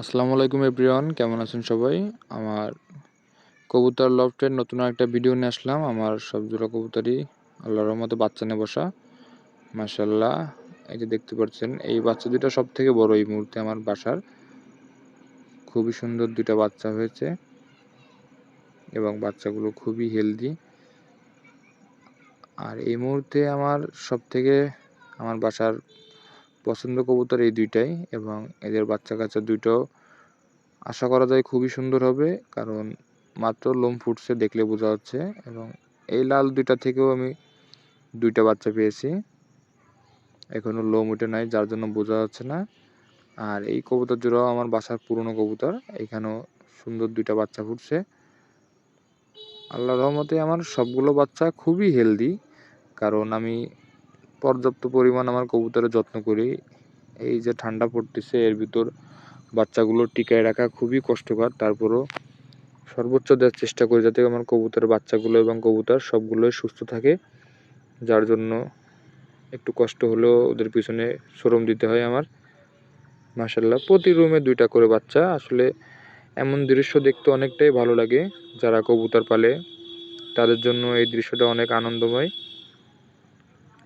আসসালামু আলাইকুম এভরিওয়ান, কেমন আছেন সবাই? আমার কবুতর লফটের নতুন একটা ভিডিও নিয়ে আসলাম। আমার সব জোড়া কবুতরই আল্লাহর রহমতে বাচ্চা নিয়ে বসা। মাশাল্লাহ এই যে দেখতে পাচ্ছেন, এই বাচ্চা দুটো সব থেকে বড় এই মুহূর্তে আমার বাসার। খুবই সুন্দর দুইটা বাচ্চা হয়েছে এবং বাচ্চাগুলো খুবই হেলদি আর এই মুহূর্তে আমার সব থেকে আমার বাসার পছন্দ কবুতর এই দুইটাই এবং এদের বাচ্চা কাচ্চা দুইটাও আশা করা যায় খুবই সুন্দর হবে, কারণ মাত্র লোম ফুটছে দেখলে বোঝা যাচ্ছে এবং এই লাল দুইটা থেকেও আমি দুইটা বাচ্চা পেয়েছি। এখনও লোম উঠে নাই, যার জন্য বোঝা যাচ্ছে না। আর এই কবুতর জোড়াও আমার বাসার পুরনো কবুতর, এখানেও সুন্দর দুইটা বাচ্চা ফুটছে। আল্লাহ রহমতে আমার সবগুলো বাচ্চা খুবই হেলদি কারণ আমি পর্যাপ্ত পরিমাণ আমার কবুতরের যত্ন করি। এই যে ঠান্ডা পড়তেছে, এর ভিতর বাচ্চাগুলো টিকায় রাখা খুবই কষ্টকর। তারপরও সর্বোচ্চ দেওয়ার চেষ্টা করি যাতে আমার কবুতরের বাচ্চাগুলো এবং কবুতর সবগুলোই সুস্থ থাকে, যার জন্য একটু কষ্ট হলেও ওদের পিছনে শ্রম দিতে হয় আমার। মাসাল্লাহ প্রতি রুমে দুইটা করে বাচ্চা। আসলে এমন দৃশ্য দেখতে অনেকটাই ভালো লাগে। যারা কবুতর পালে, তাদের জন্য এই দৃশ্যটা অনেক আনন্দময়।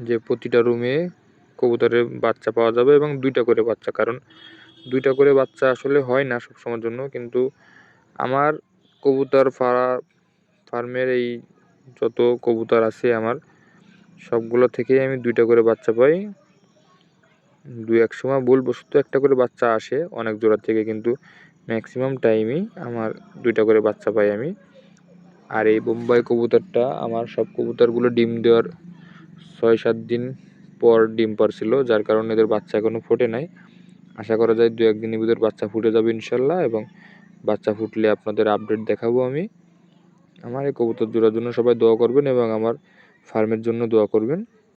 যে প্রতিটা রুমে কবুতরের বাচ্চা পাওয়া যাবে এবং দুইটা করে বাচ্চা। কারণ দুইটা করে বাচ্চা আসলে হয় না সবসময়ের জন্য, কিন্তু আমার কবুতর ফারা, ফার্মের এই যত কবুতর আছে আমার, সবগুলো থেকেই আমি দুইটা করে বাচ্চা পাই। দু এক সময় ভুলবশত একটা করে বাচ্চা আসে অনেক জোড়া থেকে, কিন্তু ম্যাক্সিমাম টাইমই আমার দুইটা করে বাচ্চা পাই আমি। আর এই বোম্বাই কবুতরটা, আমার সব কবুতরগুলো ডিম দেওয়ার ছয় সাত দিন পর ডিম পারছিল, যার কারণে এদের বাচ্চা এখনও ফোটে নাই। আশা করা যায় দু একদিনের ভিতর বাচ্চা ফুটে যাবে ইনশাল্লাহ এবং বাচ্চা ফুটলে আপনাদের আপডেট দেখাবো আমি। আমার এই কবুতর জোড়ার জন্য সবাই দোয়া করবেন এবং আমার ফার্মের জন্য দোয়া করবেন।